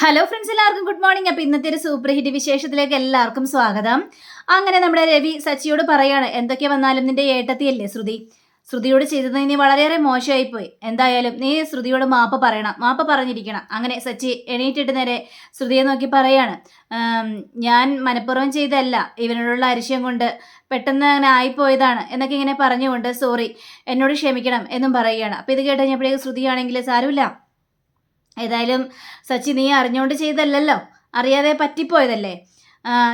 Hello friends എല്ലാവർക്കും good morning അപ്പോൾ ഇന്നത്തെ ഒരു സൂപ്പർ ഹിറ്റ് വിശേഷത്തിലേക്ക് എല്ലാവർക്കും സ്വാഗതം. അങ്ങനെ നമ്മുടെ രവി സച്ചിയോട് പറയാണ് എന്തൊക്കെ വന്നാലും നിന്റെ ഏട്ടത്തിയല്ലേ ശ്രുതി? ശ്രുതിയോട് ചെയ്തത് നീ വളരെയേറെ മോശമായിപ്പോയി. എന്തായാലും നീ ശ്രുതിയോട് മാപ്പ് പറയണം മാപ്പ് പറഞ്ഞിരിക്കണം. അങ്ങനെ സച്ചി എണീറ്റിട്ട് നേരെ ശ്രുതിയെ നോക്കി പറയാണ് ഞാൻ മനഃപൂർവം ചെയ്തല്ല ഇവനോടുള്ള അരിശയം കൊണ്ട് പെട്ടെന്ന് അങ്ങനെ ആയിപ്പോയതാണ് എന്നൊക്കെ ഇങ്ങനെ പറഞ്ഞുകൊണ്ട് സോറി എന്നോട് ക്ഷമിക്കണം എന്നും പറയുകയാണ്. അപ്പോൾ ഇത് കേട്ട് കഴിഞ്ഞപ്പോഴേക്ക് ശ്രുതിയാണെങ്കിൽ സാരമില്ല. ഏതായാലും സച്ചി നീ അറിഞ്ഞുകൊണ്ട് ചെയ്തല്ലല്ലോ. അറിയാതെ പറ്റിപ്പോയതല്ലേ?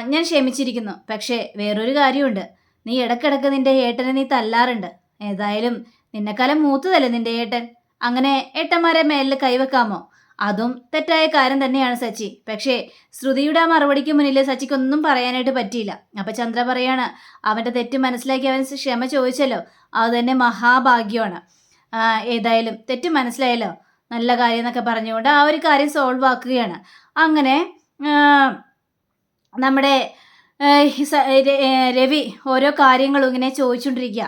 ഞാൻ ക്ഷമിച്ചിരിക്കുന്നു. പക്ഷേ വേറൊരു കാര്യമുണ്ട്. നീ ഇടക്കിടക്ക് നിന്റെ ഏട്ടനെ നീ തല്ലാറുണ്ട്. ഏതായാലും നിന്നെക്കാലം മൂത്തതല്ലേ നിന്റെ ഏട്ടൻ? അങ്ങനെ ഏട്ടന്മാരെ മേലിൽ കൈവെക്കാമോ? അതും തെറ്റായ കാര്യം തന്നെയാണ് സച്ചി. പക്ഷേ ശ്രുതിയുടെ ആ മറുപടിക്ക് മുന്നിൽ സച്ചിക്കൊന്നും പറയാനായിട്ട് പറ്റിയില്ല. അപ്പൊ ചന്ദ്ര പറയാണ് അവന്റെ തെറ്റ് മനസ്സിലാക്കി അവൻ ക്ഷമ ചോദിച്ചല്ലോ. അത് തന്നെ മഹാഭാഗ്യമാണ്. ഏതായാലും തെറ്റ് മനസ്സിലായല്ലോ. നല്ല കാര്യം എന്നൊക്കെ പറഞ്ഞുകൊണ്ട് ആ ഒരു കാര്യം സോൾവ് ആക്കുകയാണ്. അങ്ങനെ നമ്മുടെ രവി ഓരോ കാര്യങ്ങളും ഇങ്ങനെ ചോദിച്ചുകൊണ്ടിരിക്കുക.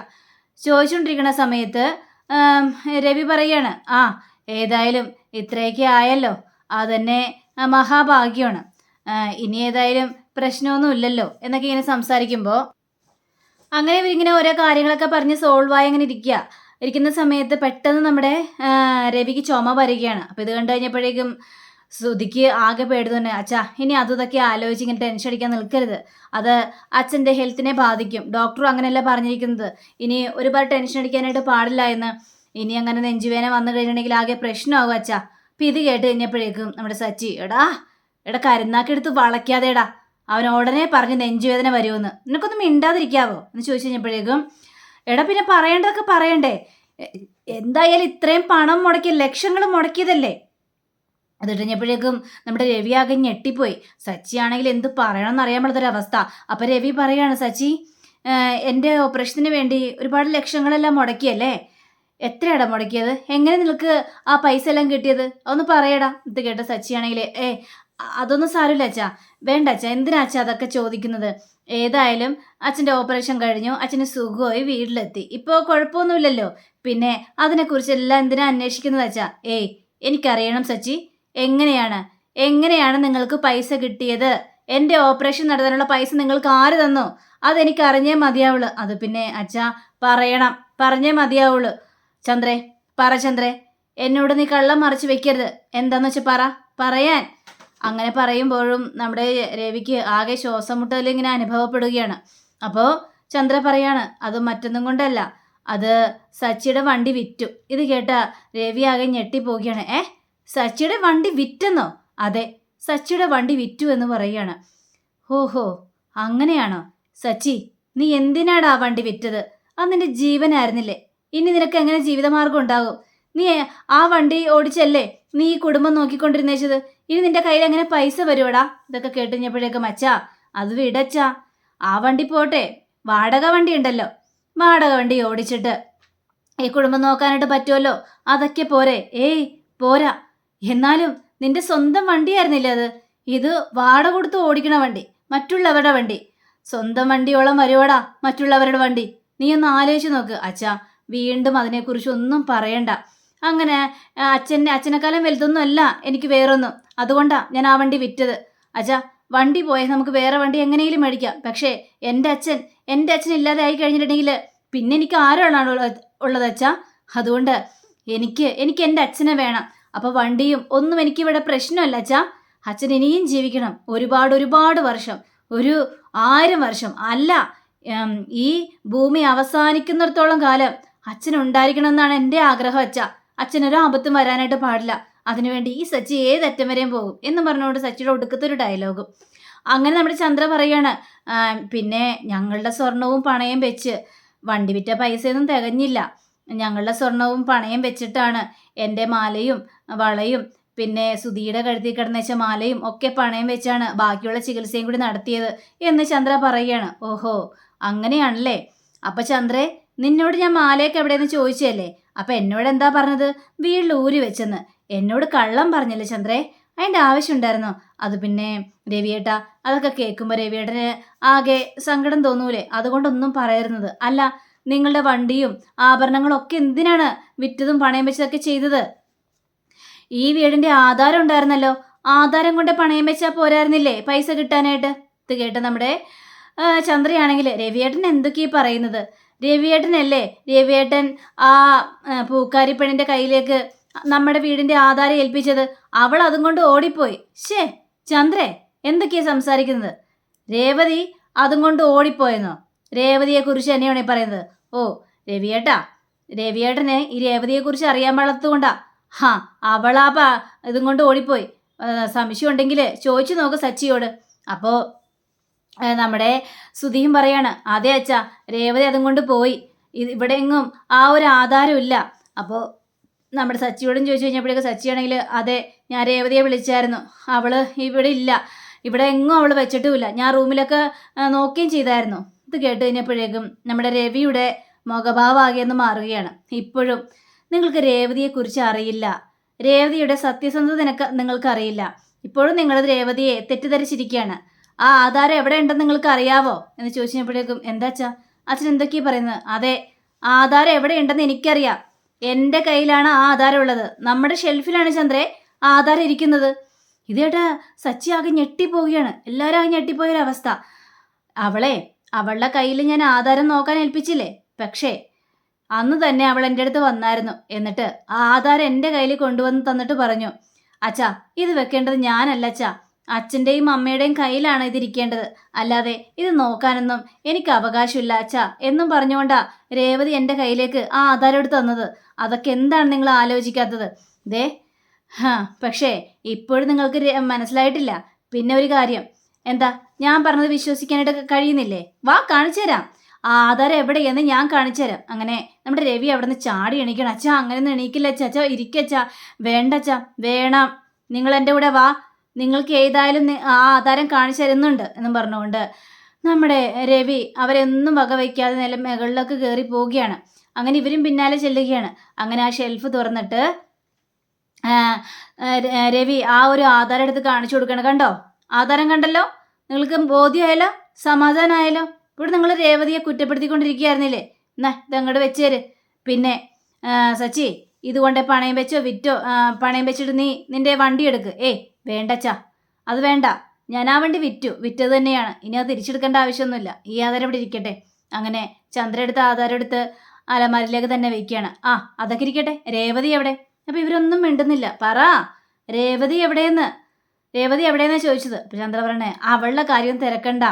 ചോദിച്ചുകൊണ്ടിരിക്കുന്ന സമയത്ത് രവി പറയാണ് ആ ഏതായാലും ഇത്രയൊക്കെ ആയല്ലോ. അതന്നെ മഹാഭാഗ്യമാണ് ഇനി ഏതായാലും പ്രശ്നമൊന്നും ഇല്ലല്ലോ. എന്നൊക്കെ ഇങ്ങനെ സംസാരിക്കുമ്പോൾ അങ്ങനെ ഇവരിങ്ങനെ ഓരോ കാര്യങ്ങളൊക്കെ പറഞ്ഞ് സോൾവായി അങ്ങനെ ഇരിക്കുക. ഇരിക്കുന്ന സമയത്ത് പെട്ടെന്ന് നമ്മുടെ രവിക്ക് ചുമ വരികയാണ്. അപ്പോൾ ഇത് കണ്ടു കഴിഞ്ഞപ്പോഴേക്കും ശ്രുതിക്ക് ആകെ പേടി തന്നെ. അച്ഛാ ഇനി അതും ഇതൊക്കെ ആലോചിച്ച് ഇങ്ങനെ ടെൻഷൻ അടിക്കാൻ നിൽക്കരുത്. അത് അച്ഛന്റെ ഹെൽത്തിനെ ബാധിക്കും. ഡോക്ടറും അങ്ങനെയല്ല പറഞ്ഞിരിക്കുന്നത്. ഇനി ഒരുപാട് ടെൻഷൻ അടിക്കാനായിട്ട് പാടില്ല എന്ന്. ഇനി അങ്ങനെ നെഞ്ചുവേന വന്നു കഴിഞ്ഞിട്ടുണ്ടെങ്കിൽ ആകെ പ്രശ്നമാകും അച്ഛാ. അപ്പം ഇത് കേട്ട് കഴിഞ്ഞപ്പോഴേക്കും നമ്മുടെ സച്ചി എടാ എടാ കരുന്നാക്കെടുത്ത് വളയ്ക്കാതെടാ അവൻ ഉടനെ പറഞ്ഞ് നെഞ്ചുവേദന വരുമെന്ന്. നിനക്കൊന്നും മിണ്ടാതിരിക്കാവോ? എന്ന് ചോദിച്ചു കഴിഞ്ഞപ്പോഴേക്കും എടാ പിന്നെ പറയേണ്ടതൊക്കെ പറയണ്ടേ? എന്തായാലും ഇത്രയും പണം മുടക്കി ലക്ഷങ്ങൾ മുടക്കിയതല്ലേ? അത് കഴിഞ്ഞപ്പോഴേക്കും നമ്മുടെ രവി ആകെ ഞെട്ടിപ്പോയി. സച്ചി ആണെങ്കിൽ എന്ത് പറയണമെന്ന് അറിയാൻ അവസ്ഥ. അപ്പം രവി പറയാണ് സച്ചി എന്റെ ഓപ്പറേഷന് വേണ്ടി ഒരുപാട് ലക്ഷങ്ങളെല്ലാം മുടക്കിയല്ലേ? എത്രയാടാ മുടക്കിയത്? എങ്ങനെ നിനക്ക് ആ പൈസ എല്ലാം കിട്ടിയത്? ഒന്ന് പറയടാ. ഇത് കേട്ട സച്ചി ആണെങ്കിൽ ഏ അതൊന്നും സാരമില്ല അച്ഛാ. വേണ്ട അച്ഛാ. എന്തിനാ അച്ഛാ അതൊക്കെ ചോദിക്കുന്നത്? ഏതായാലും അച്ഛന്റെ ഓപ്പറേഷൻ കഴിഞ്ഞു അച്ഛന് സുഖമായി വീട്ടിലെത്തി. ഇപ്പോൾ കുഴപ്പമൊന്നുമില്ലല്ലോ. പിന്നെ അതിനെക്കുറിച്ച് എല്ലാം എന്തിനാ അന്വേഷിക്കുന്നത് അച്ഛാ? ഏയ് എനിക്കറിയണം സച്ചി. എങ്ങനെയാണ്? എങ്ങനെയാണ് നിങ്ങൾക്ക് പൈസ കിട്ടിയത്? എന്റെ ഓപ്പറേഷൻ നടത്താനുള്ള പൈസ നിങ്ങൾക്ക് ആര് തന്നു? അതെനിക്ക് അറിഞ്ഞേ മതിയാവുള്ളൂ. അത് പിന്നെ അച്ഛാ പറയണം. പറഞ്ഞേ മതിയാവുള്ളൂ. ചന്ദ്രേ പറ ചന്ദ്രേ. എന്നോട് നീ കള്ളം മറിച്ച് വെക്കരുത്. എന്താന്ന് വെച്ചാൽ പറ. പറയാൻ. അങ്ങനെ പറയുമ്പോഴും നമ്മുടെ രവിക്ക് ആകെ ശ്വാസം മുട്ടൽ ഇങ്ങനെ അനുഭവപ്പെടുകയാണ്. അപ്പോൾ ചന്ദ്ര പറയാണ് അത് മറ്റൊന്നും കൊണ്ടല്ല. അത് സച്ചിയുടെ വണ്ടി വിറ്റു. ഇത് കേട്ട രവി ആകെ ഞെട്ടിപ്പോവുകയാണ്. ഏ? സച്ചിയുടെ വണ്ടി വിറ്റെന്നോ? അതെ സച്ചിയുടെ വണ്ടി വിറ്റു എന്ന് പറയുകയാണ്. ഓഹോ അങ്ങനെയാണോ? സച്ചി നീ എന്തിനാടാ ആ വണ്ടി വിറ്റത്? അത് നിന്റെ ജീവനായിരുന്നില്ലേ. ഇനി നിനക്ക് എങ്ങനെ ജീവിതമാർഗം ഉണ്ടാകും? നീ ആ വണ്ടി ഓടിച്ചല്ലേ? നീ ഈ കുടുംബം നോക്കിക്കൊണ്ടിരുന്നേച്ചത്. ഇനി നിന്റെ കയ്യിൽ അങ്ങനെ പൈസ വരുവടാ? ഇതൊക്കെ കേട്ടുകഴിഞ്ഞപ്പോഴേക്കും അച്ഛാ അത് വിടച്ചാ. ആ വണ്ടി പോട്ടെ. വാടക വണ്ടി ഉണ്ടല്ലോ. വാടക വണ്ടി ഓടിച്ചിട്ട്. ഈ കുടുംബം നോക്കാനായിട്ട് പറ്റുമല്ലോ അതൊക്കെ പോരെ. ഏയ് പോരാ. എന്നാലും നിന്റെ സ്വന്തം വണ്ടിയായിരുന്നില്ലേ അത്? ഇത് വാടക കൊടുത്ത് ഓടിക്കണ വണ്ടി മറ്റുള്ളവരുടെ വണ്ടി. സ്വന്തം വണ്ടിയോളം വരുവടാ മറ്റുള്ളവരുടെ വണ്ടി? നീ ഒന്ന് ആലോചിച്ച് നോക്ക് അച്ഛാ. വീണ്ടും അതിനെക്കുറിച്ച് ഒന്നും പറയണ്ട. അങ്ങനെ അച്ഛന്റെ അച്ഛനെക്കാലം വലുതൊന്നും അല്ല എനിക്ക് വേറൊന്നും. അതുകൊണ്ടാണ് ഞാൻ ആ വണ്ടി വിറ്റത്. അച്ഛാ വണ്ടി പോയാൽ നമുക്ക് വേറെ വണ്ടി എങ്ങനെയും മേടിക്കാം. പക്ഷേ എന്റെ അച്ഛൻ എന്റെ അച്ഛൻ ഇല്ലാതെ ആയി കഴിഞ്ഞിട്ടുണ്ടെങ്കിൽ പിന്നെ എനിക്ക് ആരോളാണ് ഉള്ളത് അച്ഛാ? അതുകൊണ്ട് എനിക്ക് എനിക്ക് എന്റെ അച്ഛനെ വേണം. അപ്പോൾ വണ്ടിയും ഒന്നും എനിക്കിവിടെ പ്രശ്നമല്ല അച്ഛാ. അച്ഛൻ ഇനിയും ജീവിക്കണം. ഒരുപാട് ഒരുപാട് വർഷം. ഒരു ആയിരം വർഷം. അല്ല ഈ ഭൂമി അവസാനിക്കുന്നിടത്തോളം കാലം അച്ഛൻ ഉണ്ടായിരിക്കണം എന്നാണ് എന്റെ ആഗ്രഹം അച്ഛ. അച്ഛനൊരു ആപത്തും വരാനായിട്ട് പാടില്ല. അതിനുവേണ്ടി ഈ സച്ചി ഏതറ്റം വരെയും പോകും എന്ന് പറഞ്ഞുകൊണ്ട് സച്ചിയുടെ ഒടുക്കത്തെ ഒരു ഡയലോഗും അങ്ങനെ നമ്മുടെ ചന്ദ്ര പറയാണ് പിന്നെ ഞങ്ങളുടെ സ്വർണവും പണയും വെച്ച് വണ്ടി വിറ്റ പൈസയൊന്നും തികഞ്ഞില്ല. ഞങ്ങളുടെ സ്വർണവും പണയും വെച്ചിട്ടാണ് എന്റെ മാലയും വളയും പിന്നെ സുധിയുടെ കഴുത്തിൽ കിടന്നേച്ച മാലയും ഒക്കെ പണയം വെച്ചാണ് ബാക്കിയുള്ള ചികിത്സയും കൂടി നടത്തിയത് എന്ന് ചന്ദ്ര പറയുകയാണ് ഓഹോ അങ്ങനെയാണല്ലേ? അപ്പം ചന്ദ്രേ നിന്നോട് ഞാൻ മാലയൊക്കെ എവിടെയെന്ന് ചോദിച്ചല്ലേ അപ്പൊ എന്നോട് എന്താ പറഞ്ഞത്? വീട്ടിൽ ഊരി വെച്ചെന്ന്. എന്നോട് കള്ളം പറഞ്ഞല്ലേ ചന്ദ്രേ? അതിന്റെ ആവശ്യമുണ്ടായിരുന്നോ അത് പിന്നെ രവിയേട്ട അതൊക്കെ കേൾക്കുമ്പോൾ രവിയേട്ടന് ആകെ സങ്കടം തോന്നൂലേ? അതുകൊണ്ടൊന്നും പറയരുന്നത്. അല്ല നിങ്ങളുടെ വണ്ടിയും ആഭരണങ്ങളും ഒക്കെ എന്തിനാണ് വിറ്റതും പണയം വെച്ചതൊക്കെ ചെയ്തത്? ഈ വീടിന്റെ ആധാരം ഉണ്ടായിരുന്നല്ലോ. ആധാരം കൊണ്ട് പണയം വെച്ചാൽ പോരായിരുന്നില്ലേ പൈസ കിട്ടാനായിട്ട്? ഇത് കേട്ട് നമ്മുടെ ചന്ദ്രയാണെങ്കിൽ രവിയേട്ടൻ എന്തൊക്കെയാ പറയുന്നത്? രവിയേട്ടനല്ലേ? രവിയേട്ടൻ ആ ആ, പൂക്കാരി പെണ്ണിന്റെ കയ്യിലേക്ക് നമ്മുടെ വീടിന്റെ ആധാരം ഏൽപ്പിച്ചത്. അവൾ അതും കൊണ്ട് ഓടിപ്പോയി. ഷേ ചന്ദ്രേ എന്തൊക്കെയാ സംസാരിക്കുന്നത്? രേവതി അതും കൊണ്ട് ഓടിപ്പോയെന്നോ? രേവതിയെ കുറിച്ച് തന്നെയാണ് പറയുന്നത്. ഓ രവിയേട്ടാ രവിയേട്ടന് ഈ രേവതിയെ കുറിച്ച് അറിയാൻ പാടത്തുകൊണ്ടാ ഹാ അവളാ ഇതും കൊണ്ട് ഓടിപ്പോയി. സംശയം ഉണ്ടെങ്കിൽ ചോദിച്ചു നോക്ക് സച്ചിയോട്. അപ്പോൾ നമ്മുടെ സുധിയും പറയാണ് അതെ അച്ഛാ രേവതി അതും കൊണ്ട് പോയി. ഇവിടെ എങ്ങും ആ ഒരു ആധാരമില്ല അപ്പോൾ നമ്മുടെ സച്ചിയോടും ചോദിച്ചു കഴിഞ്ഞപ്പോഴേക്ക് സച്ചിയാണെങ്കിൽ അതെ ഞാൻ രേവതിയെ വിളിച്ചായിരുന്നു. അവൾ ഇവിടെ ഇല്ല. ഇവിടെ എങ്ങും അവൾ വെച്ചിട്ടുമില്ല. ഞാൻ റൂമിലൊക്കെ നോക്കുകയും ചെയ്തായിരുന്നു. ഇത് കേട്ട് കഴിഞ്ഞപ്പോഴേക്കും നമ്മുടെ രവിയുടെ മുഖഭാവമാകിയെന്ന് മാറുകയാണ്. ഇപ്പോഴും നിങ്ങൾക്ക് രേവതിയെക്കുറിച്ച് അറിയില്ല. രേവതിയുടെ സത്യസന്ധത നിനക്ക് നിങ്ങൾക്ക് അറിയില്ല ഇപ്പോഴും നിങ്ങളത് രേവതിയെ തെറ്റിദ്ധരിച്ചിരിക്കുകയാണ്. ആ ആധാരം എവിടെ ഉണ്ടെന്ന് നിങ്ങൾക്ക് അറിയാവോ? എന്ന് ചോദിച്ചപ്പോഴേക്കും എന്താച്ചാ അച്ഛൻ എന്തൊക്കെയാ പറയുന്നത്? അതെ ആധാരം എവിടെ ഉണ്ടെന്ന് എനിക്കറിയാം. എന്റെ കയ്യിലാണ് ആ ആധാരം ഉള്ളത്. നമ്മുടെ ഷെൽഫിലാണ് ചന്ദ്രേ ആ ആധാരം ഇരിക്കുന്നത്. ഇതേട്ടാ സച്ചി ആകെ ഞെട്ടിപ്പോവുകയാണ്. എല്ലാവരും ആകെ ഞെട്ടിപ്പോയൊരവസ്ഥ. അവളെ അവളുടെ കയ്യിൽ ഞാൻ ആധാരം നോക്കാൻ ഏൽപ്പിച്ചില്ലേ? പക്ഷേ അന്ന് തന്നെ അവൾ എന്റെ അടുത്ത് വന്നായിരുന്നു. എന്നിട്ട് ആ ആധാരം എന്റെ കയ്യിൽ കൊണ്ടുവന്ന് തന്നിട്ട് പറഞ്ഞു അച്ഛാ ഇത് വെക്കേണ്ടത് ഞാനല്ല അച്ഛാ. അച്ഛന്റെയും അമ്മയുടെയും കയ്യിലാണ് ഇതിരിക്കേണ്ടത്. അല്ലാതെ ഇത് നോക്കാനൊന്നും എനിക്ക് അവകാശമില്ല അച്ഛാ. എന്നും പറഞ്ഞുകൊണ്ടാ രേവതി എന്റെ കയ്യിലേക്ക് ആ ആധാരം എടുത്ത് തന്നത്. അതൊക്കെ എന്താണ് നിങ്ങൾ ആലോചിക്കാത്തത്? ദേ ഹാ പക്ഷേ ഇപ്പോഴും നിങ്ങൾക്ക് മനസ്സിലായിട്ടില്ല. പിന്നെ ഒരു കാര്യം. എന്താ ഞാൻ പറഞ്ഞത് വിശ്വസിക്കാനായിട്ട് കഴിയുന്നില്ലേ? വാ കാണിച്ചു തരാം. ആ ആധാരം എവിടെയെന്ന് ഞാൻ കാണിച്ചു തരാം. അങ്ങനെ നമ്മുടെ രവി അവിടെ നിന്ന് ചാടി എണീക്കണം. അച്ഛാ അങ്ങനെ അങ്ങനെയൊന്നും എണീക്കില്ല അച്ഛാ. അച്ഛാ ഇരിക്കച്ചാ വേണ്ട അച്ഛാ. വേണം. നിങ്ങൾ എന്റെ കൂടെ വാ. നിങ്ങൾക്ക് ഏതായാലും ആ ആധാരം കാണിച്ചു തരുന്നുണ്ട് എന്നും പറഞ്ഞുകൊണ്ട് നമ്മുടെ രവി അവരെന്നും വകവയ്ക്കാതെ നില മുകളിലേക്ക് കയറി പോവുകയാണ്. അങ്ങനെ ഇവരും പിന്നാലെ ചെല്ലുകയാണ്. അങ്ങനെ ആ ഷെൽഫ് തുറന്നിട്ട് രവി ആ ഒരു ആധാരം എടുത്ത് കാണിച്ചു കൊടുക്കണം കണ്ടോ? ആധാരം കണ്ടല്ലോ? നിങ്ങൾക്ക് ബോധ്യമായല്ലോ സമാധാനമായല്ലോ ഇവിടെ നിങ്ങൾ രേവതിയെ കുറ്റപ്പെടുത്തിക്കൊണ്ടിരിക്കുകയായിരുന്നില്ലേ? എന്നാ ഇതങ്ങോട്ട് വെച്ചേര് പിന്നെ സച്ചി ഇതുകൊണ്ട് പണയം വെച്ചോ വിറ്റോ? പണയം വെച്ചിട്ട് നീ നിന്റെ വണ്ടി എടുക്ക്. ഏയ് വേണ്ടച്ചാ അത് വേണ്ട. ഞാൻ ആ വണ്ടി വിറ്റു. വിറ്റത് തന്നെയാണ്. ഇനി അത് തിരിച്ചെടുക്കേണ്ട ആവശ്യമൊന്നുമില്ല. ഈ ആധാരം ഇവിടെ ഇരിക്കട്ടെ. അങ്ങനെ ചന്ദ്ര എടുത്ത് ആധാരം എടുത്ത് അലമാരിലേക്ക് തന്നെ വയ്ക്കുകയാണ്. ആ അതൊക്കെ ഇരിക്കട്ടെ. രേവതി എവിടെ? അപ്പം ഇവരൊന്നും മിണ്ടുന്നില്ല. പറ രേവതി എവിടെയെന്ന്? രേവതി എവിടെയെന്നാ ചോദിച്ചത്? അപ്പം ചന്ദ്ര പറയണേ അവളുടെ കാര്യം തിരക്കണ്ട.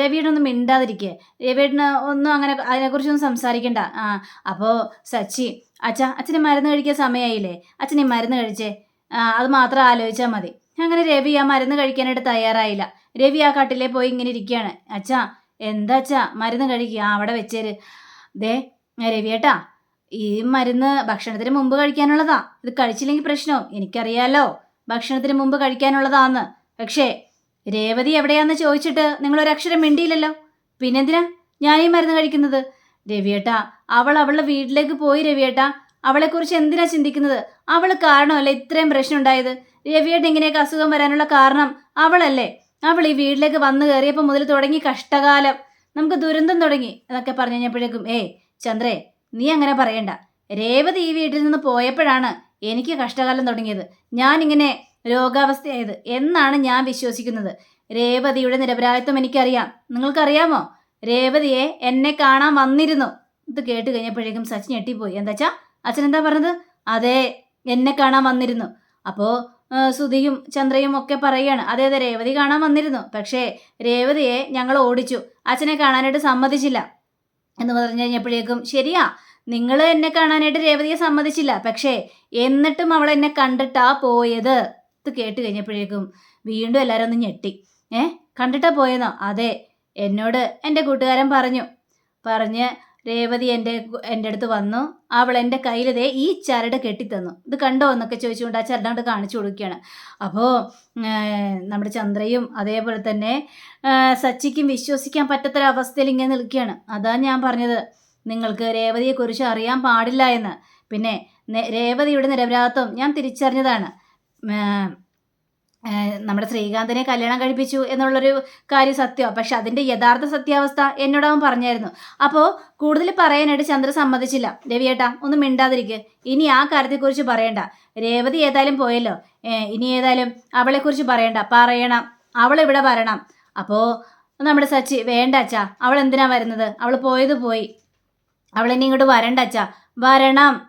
രവിയോടൊന്നും മിണ്ടാതിരിക്കുക രവിയേട്ടന് ഒന്നും അങ്ങനെ അതിനെക്കുറിച്ചൊന്നും സംസാരിക്കണ്ട. ആ അപ്പോൾ സച്ചി അച്ഛ അച്ഛന് മരുന്ന് കഴിക്കാൻ സമയമായില്ലേ അച്ഛൻ ഈ മരുന്ന് കഴിച്ചേ? അത് മാത്രം ആലോചിച്ചാൽ മതി. അങ്ങനെ രവി ആ മരുന്ന് കഴിക്കാനായിട്ട് തയ്യാറായില്ല. രവി ആ കട്ടിലെ പോയി ഇങ്ങനെ ഇരിക്കുകയാണ്. അച്ഛാ എന്താ അച്ഛാ മരുന്ന് കഴിക്കുക അവിടെ വെച്ചേര്. ദേ രവിയേട്ടാ ഈ മരുന്ന് ഭക്ഷണത്തിന് മുമ്പ് കഴിക്കാനുള്ളതാ. ഇത് കഴിച്ചില്ലെങ്കിൽ പ്രശ്നവും എനിക്കറിയാലോ. ഭക്ഷണത്തിന് മുമ്പ് കഴിക്കാനുള്ളതാന്ന്. പക്ഷേ രേവതി എവിടെയാന്ന് ചോദിച്ചിട്ട് നിങ്ങൾ ഒരക്ഷരം മിണ്ടിയില്ലല്ലോ. പിന്നെന്തിനാ? ഞാൻ ഈ മരുന്ന് കഴിക്കുന്നത്. രവിയേട്ടാ അവൾ അവളുടെ വീട്ടിലേക്ക് പോയി രവിയേട്ടാ. അവളെക്കുറിച്ച് എന്തിനാ ചിന്തിക്കുന്നത്? അവൾ കാരണമല്ല ഇത്രയും പ്രശ്നം ഉണ്ടായത് രവിയുടെ ഇങ്ങനെയൊക്കെ അസുഖം വരാനുള്ള കാരണം അവളല്ലേ? അവൾ ഈ വീട്ടിലേക്ക് വന്നു കയറിയപ്പോൾ മുതൽ തുടങ്ങി കഷ്ടകാലം. നമുക്ക് ദുരന്തം തുടങ്ങി എന്നൊക്കെ പറഞ്ഞു കഴിഞ്ഞപ്പോഴേക്കും ഏയ് ചന്ദ്രേ നീ അങ്ങനെ പറയണ്ട. രേവതി ഈ വീട്ടിൽ നിന്ന് പോയപ്പോഴാണ് എനിക്ക് കഷ്ടകാലം തുടങ്ങിയത്. ഞാനിങ്ങനെ രോഗാവസ്ഥയായത് എന്നാണ് ഞാൻ വിശ്വസിക്കുന്നത്. രേവതിയുടെ നിരപരാധിത്വം എനിക്കറിയാം. നിങ്ങൾക്കറിയാമോ? രേവതിയെ എന്നെ കാണാൻ വന്നിരുന്നു. ഇത് കേട്ട് കഴിഞ്ഞപ്പോഴേക്കും സച്ചിൻ ഞെട്ടിപ്പോയി. എന്താച്ചാ അച്ഛൻ എന്താ പറഞ്ഞത്? അതെ എന്നെ കാണാൻ വന്നിരുന്നു. അപ്പോൾ സുധിയും ചന്ദ്രയും ഒക്കെ പറയുകയാണ് അതെ അതെ രേവതി കാണാൻ വന്നിരുന്നു. പക്ഷേ രേവതിയെ ഞങ്ങൾ ഓടിച്ചു. അച്ഛനെ കാണാനായിട്ട് സമ്മതിച്ചില്ല. എന്ന് പറഞ്ഞു കഴിഞ്ഞപ്പോഴേക്കും ശരിയാ നിങ്ങൾ എന്നെ കാണാനായിട്ട് രേവതിയെ സമ്മതിച്ചില്ല. പക്ഷേ എന്നിട്ടും അവൾ എന്നെ കണ്ടിട്ടാ പോയത്. ഇത് കേട്ട് കഴിഞ്ഞപ്പോഴേക്കും വീണ്ടും എല്ലാവരും ഒന്ന് ഞെട്ടി. ഏ കണ്ടിട്ടാ പോയെന്നോ? അതെ എന്നോട് എന്റെ കൂട്ടുകാരൻ പറഞ്ഞു. പറഞ്ഞ് രേവതി എന്റെ എന്റെ അടുത്ത് വന്നു. അവൾ എന്റെ കയ്യിലതേ ഈ ചരട് കെട്ടിത്തന്നു. ഇത് കണ്ടോ എന്നൊക്കെ ചോദിച്ചുകൊണ്ട് ആ ചരട് കാണിച്ചു കൊടുക്കുകയാണ്. അപ്പോൾ നമ്മുടെ ചന്ദ്രയും അതേപോലെ തന്നെ സച്ചിക്കും വിശ്വസിക്കാൻ പറ്റാത്തൊരവസ്ഥയിൽ ഇങ്ങനെ നിൽക്കുകയാണ്. അതാ ഞാൻ പറഞ്ഞത്. നിങ്ങൾക്ക് രേവതിയെക്കുറിച്ച് അറിയാൻ പാടില്ല എന്ന്. പിന്നെ രേവതിയുടെ നിരപരാധത്വം ഞാൻ തിരിച്ചറിഞ്ഞതാണ്. നമ്മുടെ ശ്രീകാന്തിനെ കല്യാണം കഴിപ്പിച്ചു എന്നുള്ളൊരു കാര്യം സത്യമാണ് പക്ഷെ അതിന്റെ യഥാർത്ഥ സത്യാവസ്ഥ എന്നോട് അവൻ പറഞ്ഞായിരുന്നു. അപ്പോൾ കൂടുതൽ പറയാനായിട്ട് ചന്ദ്ര സമ്മതിച്ചില്ല. രവിയേട്ടാ ഒന്ന് മിണ്ടാതിരിക്കുക ഇനി ആ കാര്യത്തെക്കുറിച്ച് പറയണ്ട. രേവതി ഏതായാലും പോയല്ലോ. ഇനി ഏതായാലും അവളെക്കുറിച്ച് പറയണ്ട. പറയണം. അവളിവിടെ വരണം. അപ്പോൾ നമ്മുടെ സച്ചി വേണ്ട അച്ഛാ. അവൾ എന്തിനാ വരുന്നത്? അവൾ പോയത് പോയി. അവൾ ഇനി ഇങ്ങോട്ട് വരണ്ട അച്ഛാ. വരണം.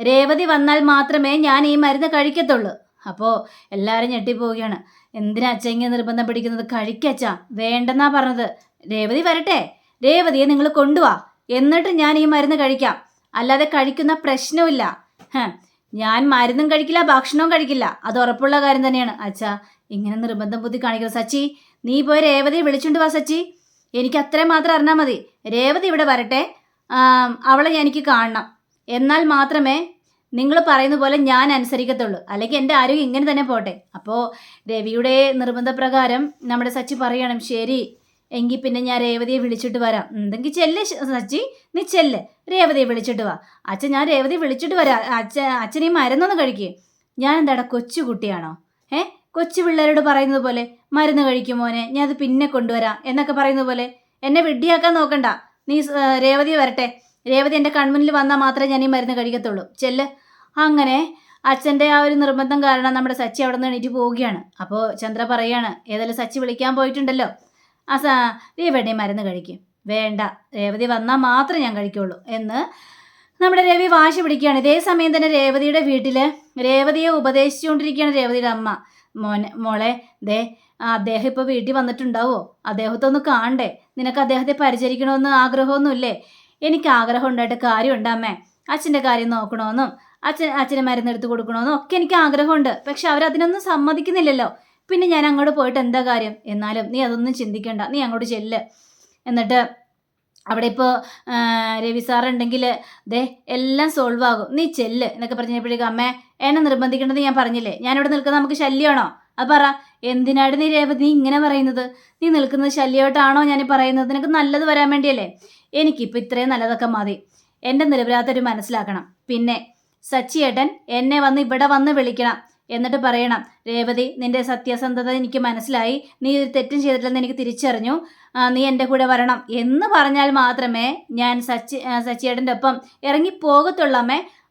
രേവതി വന്നാൽ മാത്രമേ ഞാൻ ഈ മരുന്ന് കഴിക്കത്തുള്ളൂ. അപ്പോൾ എല്ലാവരും ഞെട്ടിപ്പോവുകയാണ്. എന്തിനാ അച്ഛ ഇങ്ങനെ നിർബന്ധം പിടിക്കുന്നത്? കഴിക്കച്ചാ വേണ്ടെന്നാ പറഞ്ഞത്. രേവതി വരട്ടെ. രേവതിയെ നിങ്ങൾ കൊണ്ടുവാ. എന്നിട്ട് ഞാൻ ഈ മരുന്ന് കഴിക്കാം. അല്ലാതെ കഴിക്കുന്ന പ്രശ്നമില്ല ഞാൻ മരുന്നും കഴിക്കില്ല ഭക്ഷണവും കഴിക്കില്ല. അത് ഉറപ്പുള്ള കാര്യം തന്നെയാണ്. അച്ഛാ ഇങ്ങനെ നിർബന്ധം ബുദ്ധി കാണിക്കുന്നു സച്ചി. നീ പോയി രേവതിയെ വിളിച്ചുകൊണ്ട് വാ സച്ചി. എനിക്ക് അത്രയും മാത്രം അറിഞ്ഞാൽ മതി. രേവതി ഇവിടെ വരട്ടെ. അവളെ ഞാൻ എനിക്ക് കാണണം. എന്നാൽ മാത്രമേ നിങ്ങൾ പറയുന്ന പോലെ ഞാൻ അനുസരിക്കത്തുള്ളൂ. അല്ലെങ്കിൽ എന്റെ ആരോഗ്യം ഇങ്ങനെ തന്നെ പോട്ടെ. അപ്പോൾ രവിയുടെ നിർബന്ധപ്രകാരം നമ്മുടെ സച്ചി പറയണം ശരി എങ്കിൽ പിന്നെ ഞാൻ രേവതിയെ വിളിച്ചിട്ട് വരാം. എന്തെങ്കിൽ ചെല്ല് സച്ചി നീ ചെല്ല്. രേവതിയെ വിളിച്ചിട്ട് വാ. അച്ഛൻ ഞാൻ രേവതിയെ വിളിച്ചിട്ട് വരാം. അച്ഛൻ അച്ഛൻ മരുന്നൊന്ന് കഴിക്കേ. ഞാൻ എന്താടാ കൊച്ചു കുട്ടിയാണോ? ഏ? കൊച്ചു പിള്ളേരോട് പറയുന്നത് പോലെ മരുന്ന് കഴിക്കും മോനെ ഞാൻ അത് പിന്നെ കൊണ്ടുവരാം എന്നൊക്കെ പറയുന്നത് പോലെ എന്നെ വിഡ്ഢിയാക്കാൻ നോക്കണ്ട. നീ രേവതി വരട്ടെ. രേവതി എന്റെ കൺമുന്നിൽ വന്നാൽ മാത്രമേ ഞാൻ ഈ മരുന്ന് കഴിക്കത്തുള്ളൂ. ചെല്ല്. അങ്ങനെ അച്ഛന്റെ ആ ഒരു നിർബന്ധം കാരണം നമ്മുടെ സച്ചി അവിടെ നിന്ന് എണീറ്റ് പോവുകയാണ്. അപ്പോൾ ചന്ദ്ര പറയാണ് ഏതായാലും സച്ചി വിളിക്കാൻ പോയിട്ടുണ്ടല്ലോ. ആ സാ രേവതി മരുന്ന് കഴിക്കും. വേണ്ട രേവതി വന്നാൽ മാത്രമേ ഞാൻ കഴിക്കുള്ളൂ എന്ന് നമ്മുടെ രവി വാശി പിടിക്കുകയാണ്. ഇതേ സമയം തന്നെ രേവതിയുടെ വീട്ടിൽ രേവതിയെ ഉപദേശിച്ചുകൊണ്ടിരിക്കുകയാണ് രേവതിയുടെ അമ്മ. മോനെ മോളെ ദേ അദ്ദേഹം ഇപ്പോൾ വീട്ടിൽ വന്നിട്ടുണ്ടാവോ? അദ്ദേഹത്തെ ഒന്ന് കാണണ്ടേ? നിനക്ക് അദ്ദേഹത്തെ പരിചരിക്കണമെന്ന് ആഗ്രഹമൊന്നുമില്ലേ? എനിക്ക് ആഗ്രഹം ഉണ്ടായിട്ട് കാര്യമുണ്ട് അമ്മേ. അച്ഛന്റെ കാര്യം നോക്കണമെന്നും അച്ഛൻ അച്ഛന് മരുന്നെടുത്ത് കൊടുക്കണമെന്നും ഒക്കെ എനിക്ക് ആഗ്രഹമുണ്ട് പക്ഷെ അവരതിനൊന്നും സമ്മതിക്കുന്നില്ലല്ലോ. പിന്നെ ഞാൻ അങ്ങോട്ട് പോയിട്ട് എന്താ കാര്യം? എന്നാലും നീ അതൊന്നും ചിന്തിക്കണ്ട. നീ അങ്ങോട്ട് ചെല്ല്. എന്നിട്ട് അവിടെ ഇപ്പോൾ രവി സാറുണ്ടെങ്കിൽ ദേ എല്ലാം സോൾവ് ആകും നീ ചെല്ല് എന്നൊക്കെ പറഞ്ഞപ്പോഴേക്കും അമ്മേ എന്നെ നിർബന്ധിക്കേണ്ടത് ഞാൻ പറഞ്ഞില്ലേ? ഞാനിവിടെ നിൽക്കുന്നത് നമുക്ക് ശല്യമാണോ? അത് പറ എന്തിനാണ് നീ രേവതി നീ ഇങ്ങനെ പറയുന്നത്? നീ നിൽക്കുന്നത് ശല്യമായിട്ടാണോ ഞാൻ പറയുന്നത്? നിനക്ക് നല്ലത് വരാൻ വേണ്ടിയല്ലേ? എനിക്കിപ്പോൾ ഇത്രയും നല്ലതൊക്കെ മതി. എന്റെ നിരപരാധൊരു മനസ്സിലാക്കണം. പിന്നെ സച്ചിയേട്ടൻ എന്നെ വന്ന് ഇവിടെ വന്ന് വിളിക്കണം. എന്നിട്ട് പറയണം രേവതി നിന്റെ സത്യസന്ധത എനിക്ക് മനസ്സിലായി. നീ ഒരു തെറ്റും ചെയ്തിട്ടില്ലെന്ന് എനിക്ക് തിരിച്ചറിഞ്ഞു. നീ എന്റെ കൂടെ വരണം. എന്ന് പറഞ്ഞാൽ മാത്രമേ ഞാൻ സച്ചി സച്ചിയേട്ടന്റെ ഒപ്പം ഇറങ്ങി പോകത്തുള്ളൂ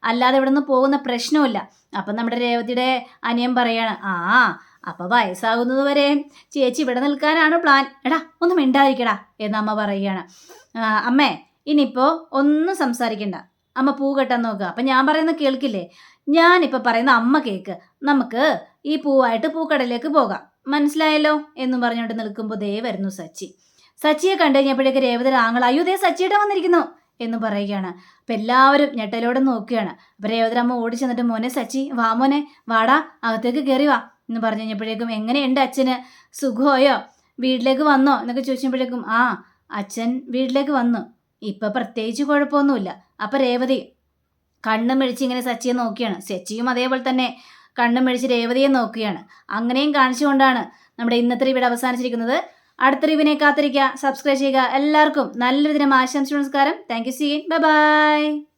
അല്ലാതെ ഇവിടെ നിന്ന് പോകുന്ന പ്രശ്നമില്ല അപ്പം നമ്മുടെ രേവതിയുടെ അനിയൻ പറയാണ് ആ അപ്പോൾ വയസ്സാകുന്നത് വരെ ചേച്ചി ഇവിടെ നിൽക്കാനാണ് പ്ലാൻ എടാ ഒന്ന് മിണ്ടാതിരിക്കടാ എന്ന് അമ്മ പറയുകയാണ്. അമ്മേ ഇനിയിപ്പോൾ ഒന്നും സംസാരിക്കണ്ട. അമ്മ പൂ കെട്ടാൻ നോക്കുക. അപ്പം ഞാൻ പറയുന്ന കേൾക്കില്ലേ? ഞാനിപ്പോൾ പറയുന്ന അമ്മ കേക്ക്. നമുക്ക് ഈ പൂവായിട്ട് പൂക്കടയിലേക്ക് പോകാം. മനസ്സിലായല്ലോ? എന്നും പറഞ്ഞുകൊണ്ട് നിൽക്കുമ്പോൾ ദേ വരുന്നു സച്ചി. സച്ചിയെ കണ്ടു കഴിഞ്ഞപ്പോഴേക്ക് രേവതി ആങ്ങൾ അയ്യോ ദേ സച്ചിയുടെ വന്നിരിക്കുന്നു എന്ന് പറയുകയാണ്. അപ്പം എല്ലാവരും ഞെട്ടലോടെ നോക്കുകയാണ്. അപ്പം രേവതി അമ്മ ഓടി ചെന്നിട്ട് മോനെ സച്ചി വാ മോനെ വാടാ അകത്തേക്ക് കയറി വാ. എന്ന് പറഞ്ഞു കഴിഞ്ഞപ്പോഴേക്കും എങ്ങനെയുണ്ട് അച്ഛന്? സുഖമായോ? വീട്ടിലേക്ക് വന്നോ? എന്നൊക്കെ ചോദിച്ചപ്പോഴേക്കും ആ അച്ഛൻ വീട്ടിലേക്ക് വന്നു. ഇപ്പം പ്രത്യേകിച്ച് കുഴപ്പമൊന്നുമില്ല. അപ്പം രേവതി. കണ്ണും മെഴിച്ച് ഇങ്ങനെ സച്ചിയെ നോക്കിയാണ്. സച്ചിയും അതേപോലെ തന്നെ കണ്ണും മെഴിച്ച് രേവതിയെ നോക്കുകയാണ്. അങ്ങനെയും കാണിച്ചുകൊണ്ടാണ് നമ്മുടെ ഇന്നത്തെ ഇവിടെ അവസാനിച്ചിരിക്കുന്നത്. അടുത്ത റിവിനെ കാത്തിരിക്കുക. സബ്സ്ക്രൈബ് ചെയ്യുക. എല്ലാവർക്കും നല്ലൊരു ദിനം ആശംസ നമസ്കാരം. Thank you seen by